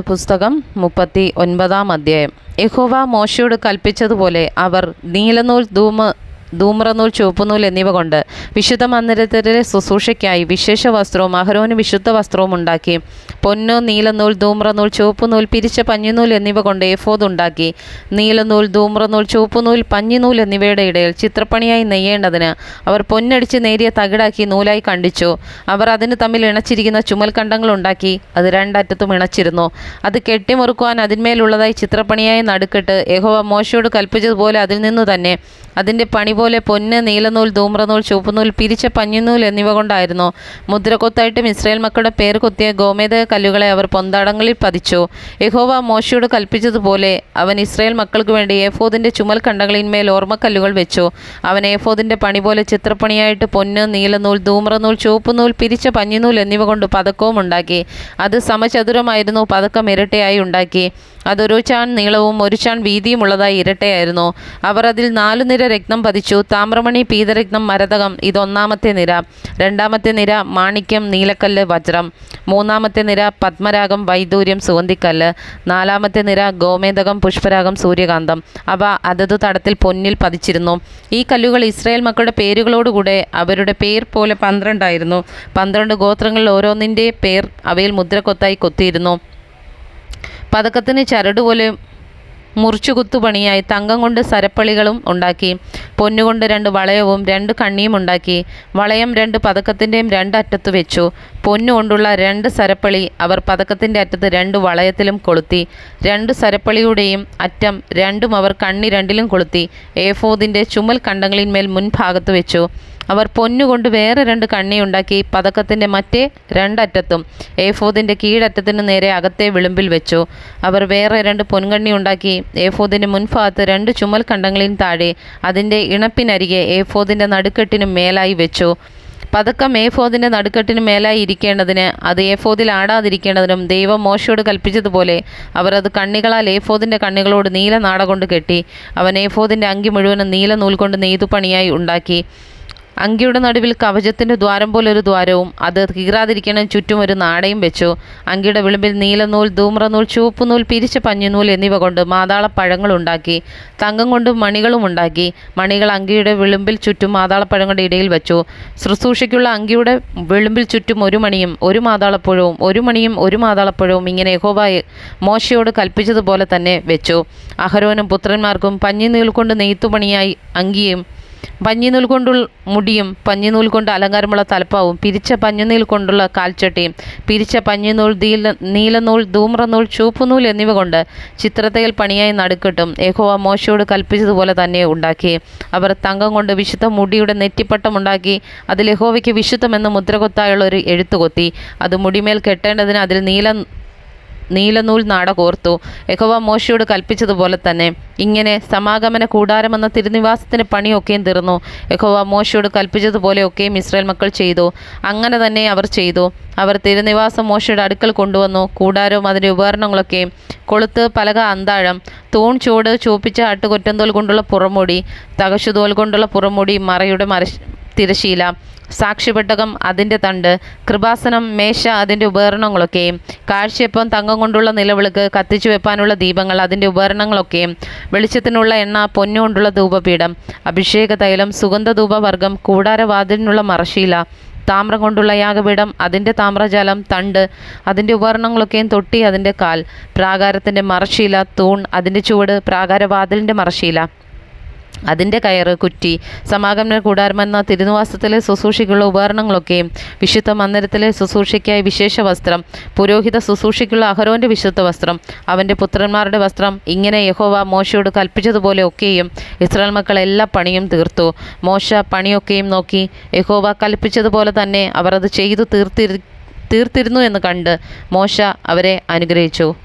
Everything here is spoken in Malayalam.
പുസ്തകം മുപ്പത്തി ഒൻപതാം അധ്യായം. യഹോവ മോശയോട് കൽപ്പിച്ചതുപോലെ അവർ നീലനൂൽ ധൂമ ധൂമ്രനൂൽ ചുവപ്പുനൂൽ എന്നിവ കൊണ്ട് വിശുദ്ധ മന്ദിരത്തിലെ ശുശ്രൂഷയ്ക്കായി വിശേഷ വസ്ത്രവും അഹരോന് വിശുദ്ധ വസ്ത്രവും ഉണ്ടാക്കി. പൊന്നു നീലനൂൽ ധൂമ്രനൂൽ ചുവപ്പുനൂൽ പിരിച്ച പഞ്ഞിനൂൽ എന്നിവ കൊണ്ട് എഫോദ് ഉണ്ടാക്കി. നീലനൂൽ ധൂമ്രനൂൽ ചുവപ്പുനൂൽ പഞ്ഞിനൂൽ എന്നിവയുടെ ഇടയിൽ ചിത്രപ്പണിയായി നെയ്യേണ്ടതിന് അവർ പൊന്നടിച്ച് നേരിയ തകിടാക്കി നൂലായി കണ്ടിച്ചു. അവർ അതിന് തമ്മിൽ ഇണച്ചിരിക്കുന്ന ചുമൽക്കണ്ടങ്ങൾ ഉണ്ടാക്കി. അത് രണ്ടറ്റത്തും ഇണച്ചിരുന്നു. അത് കെട്ടിമുറുക്കുവാൻ അതിന്മേലുള്ളതായി ചിത്രപ്പണിയായി നടുക്കിട്ട് യഹോവ മോശയോട് കൽപ്പിച്ചതുപോലെ അതിൽ നിന്നു തന്നെ അതിന്റെ പണി പോലെ പൊന്ന് നീലനൂൽ ധൂമ്രനൂൽ ചുവപ്പുനൂൽ പിരിച്ച പഞ്ഞുനൂൽ എന്നിവ കൊണ്ടായിരുന്നു. മുദ്രകൊത്തായിട്ടും ഇസ്രായേൽ മക്കളുടെ പേര് കൊത്തിയ ഗോമേതക കല്ലുകളെ അവർ പൊന്താടങ്ങളിൽ പതിച്ചു. യഹോവ മോശയോട് കൽപ്പിച്ചതുപോലെ അവൻ ഇസ്രായേൽ മക്കൾക്ക് വേണ്ടി ഏഫോദിന്റെ ചുമൽ കണ്ടകളിന്മേൽ ഓർമ്മക്കല്ലുകൾ വെച്ചു. അവൻ ഏഫോദിന്റെ പണി പോലെ ചിത്രപ്പണിയായിട്ട് പൊന്ന് നീലനൂൽ ധൂമ്രനൂൽ ചുവപ്പുനൂൽ പിരിച്ച പഞ്ഞുനൂൽ എന്നിവ കൊണ്ട് പതക്കവും ഉണ്ടാക്കി. അത് സമചതുരമായിരുന്നു പതക്കം ഇരട്ടയായി ഉണ്ടാക്കി. അതൊരു ചാൺ നീളവും ഒരു ചാൺ വീതിയും ഉള്ളതായി ഇരട്ടയായിരുന്നു. അവർ അതിൽ നാലു നിര രത്നം പതിച്ചു. താമ്രമണി പീതരത്നം മരതകം. ഇതൊന്നാമത്തെ നിര. രണ്ടാമത്തെ നിര മാണിക്യം നീലക്കല്ല് വജ്രം. മൂന്നാമത്തെ നിര പത്മരാഗം വൈദൂര്യം സുഗന്ധിക്കല്ല്. നാലാമത്തെ നിര ഗോമേതകം പുഷ്പരാഗം സൂര്യകാന്തം. അവ അതതു തടത്തിൽ പൊന്നിൽ പതിച്ചിരുന്നു. ഈ കല്ലുകൾ ഇസ്രായേൽ മക്കളുടെ പേരുകളോടുകൂടെ അവരുടെ പേർ പോലെ പന്ത്രണ്ടായിരുന്നു. പന്ത്രണ്ട് ഗോത്രങ്ങളിൽ ഓരോന്നിന്റെ പേർ അവയിൽ മുദ്രക്കൊത്തായി കൊത്തിയിരുന്നു. പതക്കത്തിന് ചരടുപോലെ മുറിച്ചു കുത്തുപണിയായി തങ്കം കൊണ്ട് സരപ്പളികളും ഉണ്ടാക്കി. പൊന്നുകൊണ്ട് രണ്ട് വളയവും രണ്ട് കണ്ണിയും ഉണ്ടാക്കി. വളയം രണ്ട് പതക്കത്തിന്റെയും രണ്ട് അറ്റത്ത് വെച്ചു. പൊന്നുകൊണ്ടുള്ള രണ്ട് സരപ്പളി അവർ പതക്കത്തിന്റെ അറ്റത്ത് രണ്ട് വളയത്തിലും കൊളുത്തി. രണ്ട് സരപ്പളിയുടെയും അറ്റം രണ്ടും അവർ കണ്ണി രണ്ടിലും കൊളുത്തി. ഏഫോദിന്റെ ചുമൽ കണ്ടങ്ങളിന്മേൽ മുൻഭാഗത്ത് വെച്ചു. അവർ പൊന്നുകൊണ്ട് വേറെ രണ്ട് കണ്ണിയുണ്ടാക്കി പതക്കത്തിന്റെ മറ്റേ രണ്ടറ്റത്തും ഏഫോദിന്റെ കീഴറ്റത്തിന് നേരെ അകത്തെ വിളിമ്പിൽ വെച്ചു. അവർ വേറെ രണ്ട് പൊൻകണ്ണി ഉണ്ടാക്കി ഏഫോദിന്റെ മുൻഭാഗത്ത് രണ്ട് ചുമൽ കണ്ടങ്ങളിൻ താഴെ അതിന്റെ ഇണപ്പിനരികെ ഏഫോദിന്റെ നടുക്കെട്ടിനും മേലായി വെച്ചു. പതക്കം ഏഫോദിന്റെ നടുക്കെട്ടിന് മേലായി ഇരിക്കേണ്ടതിന് അത് ഏഫോദിൽ ആടാതിരിക്കേണ്ടതിനും ദൈവം മോശയോട് കൽപ്പിച്ചതുപോലെ അവർ അത് കണ്ണികളാൽ ഏഫോദിന്റെ കണ്ണികളോട് നീല നാട കൊണ്ട് കെട്ടി. അവൻ ഏഫോദിന്റെ അങ്കി മുഴുവനും നീല നൂൽ കൊണ്ട് നെയ്തുപണിയായി ഉണ്ടാക്കി. അങ്കിയുടെ നടുവിൽ കവചത്തിന്റെ ദ്വാരം പോലൊരു ദ്വാരവും അത് കീറാതിരിക്കണം ചുറ്റും ഒരു നാടയും വെച്ചു. അങ്കിയുടെ വിളിമ്പിൽ നീലനൂൽ ധൂമ്രനൂൽ ചുവപ്പുനൂൽ പിരിച്ച പഞ്ഞുനൂൽ എന്നിവ കൊണ്ട് മാതാളപ്പഴങ്ങളുണ്ടാക്കി തങ്കം കൊണ്ട് മണികളും ഉണ്ടാക്കി. മണികൾ അങ്കിയുടെ വിളിമ്പിൽ ചുറ്റും മാതാളപ്പഴങ്ങളുടെ ഇടയിൽ വെച്ചു. ശുശ്രൂഷയ്ക്കുള്ള അങ്കിയുടെ വിളിമ്പിൽ ചുറ്റും ഒരു മണിയും ഒരു മാതാളപ്പഴവും ഒരു മണിയും ഒരു മാതാളപ്പഴവും ഇങ്ങനെ യഹോവ മോശയോട് കൽപ്പിച്ചതുപോലെ തന്നെ വെച്ചു. അഹരോനും പുത്രന്മാർക്കും പഞ്ഞുനീൽ കൊണ്ട് നെയ്ത്തുപണിയായി അങ്കിയും പഞ്ഞിനൂൽ കൊണ്ടുള്ള മുടിയും പഞ്ഞിനൂൽ കൊണ്ട് അലങ്കാരമുള്ള തലപ്പാവും പിരിച്ച പഞ്ഞുനീൽ കൊണ്ടുള്ള കാൽച്ചട്ടിയും പിരിച്ച പഞ്ഞിനൂൽ നീല നീലനൂൽ ധൂമ്രനൂൽ ചുവപ്പുനൂൽ എന്നിവ കൊണ്ട് ചിത്രത്തയിൽ പണിയായി നടുക്കിട്ടും യഹോവ മോശയോട് കൽപ്പിച്ചതുപോലെ തന്നെ ഉണ്ടാക്കി. അവർ തങ്കം കൊണ്ട് വിശുദ്ധ മുടിയുടെ നെറ്റിപ്പട്ടം ഉണ്ടാക്കി അതിൽ യഹോവയ്ക്ക് വിശുദ്ധമെന്ന് മുദ്രകൊത്തായുള്ള ഒരു എഴുത്തുകൊത്തി. അത് മുടിമേൽ കെട്ടേണ്ടതിന് അതിൽ നീല നീലനൂൽ നാട കോർത്തു. യഹോവ മോശയോട് കൽപ്പിച്ചതുപോലെ തന്നെ. ഇങ്ങനെ സമാഗമന കൂടാരമെന്ന തിരുനിവാസത്തിന്റെ പണിയൊക്കെയും തീർന്നു. യഹോവ മോശയോട് കൽപ്പിച്ചതുപോലെയൊക്കെയും ഇസ്രായേൽ മക്കൾ ചെയ്തു. അങ്ങനെ തന്നെ അവർ ചെയ്തു. അവർ തിരുനിവാസം മോശയുടെ അടുക്കൽ കൊണ്ടുവന്നു. കൂടാരവും അതിന്റെ ഉപകരണങ്ങളൊക്കെയും കൊളുത്ത് പലക അന്താഴം. തൂൺ ചൂട് ചൂപ്പിച്ച ആട്ടുകൊറ്റന്തോൽ കൊണ്ടുള്ള പുറമുടി. തകശുതോൽ കൊണ്ടുള്ള പുറമുടി മറയുടെ മര തിരശീല സാക്ഷിപെട്ടകം അതിന്റെ തണ്ട് കൃപാസനം മേശ അതിന്റെ ഉപകരണങ്ങളൊക്കെയും കാഴ്ചയപ്പം തങ്കം കൊണ്ടുള്ള നിലവിളക്ക് കത്തിച്ചു വെപ്പാനുള്ള ദീപങ്ങൾ അതിന്റെ ഉപകരണങ്ങളൊക്കെയും വെളിച്ചത്തിനുള്ള എണ്ണ പൊന്നുകൊണ്ടുള്ള ധൂപപീഠം അഭിഷേക തൈലം സുഗന്ധധൂപവർഗം കൂടാരവാതിലിനുള്ള മറശീല താമ്രം കൊണ്ടുള്ള യാഗപീഠം അതിന്റെ താമ്രജാലം തണ്ട് അതിന്റെ ഉപകരണങ്ങളൊക്കെയും തൊട്ടി അതിന്റെ കാൽ പ്രാകാരത്തിന്റെ മറശീല തൂൺ അതിന്റെ ചുവട് പ്രാകാരവാതിലിന്റെ മറശീല. അതിന്റെ കയറ് കുറ്റി സമാഗമന കൂടാരമെന്ന തിരുനിവാസത്തിലെ ശുശ്രൂഷയ്ക്കുള്ള ഉപകരണങ്ങളൊക്കെയും വിശുദ്ധ മന്ദിരത്തിലെ ശുശ്രൂഷയ്ക്കായി വിശേഷ വസ്ത്രം പുരോഹിത ശുശ്രൂഷയ്ക്കുള്ള അഹരോന്റെ വിശുദ്ധ വസ്ത്രം അവന്റെ പുത്രന്മാരുടെ വസ്ത്രം ഇങ്ങനെ യഹോവ മോശയോട് കൽപ്പിച്ചതുപോലെ ഒക്കെയും ഇസ്രായേൽ മക്കൾ എല്ലാ പണിയും തീർത്തു. മോശ പണിയൊക്കെയും നോക്കി യഹോവ കൽപ്പിച്ചതുപോലെ തന്നെ അവർ അത് ചെയ്തു തീർത്തിരി തീർത്തിരുന്നു എന്ന് കണ്ട് മോശ അവരെ അനുഗ്രഹിച്ചു.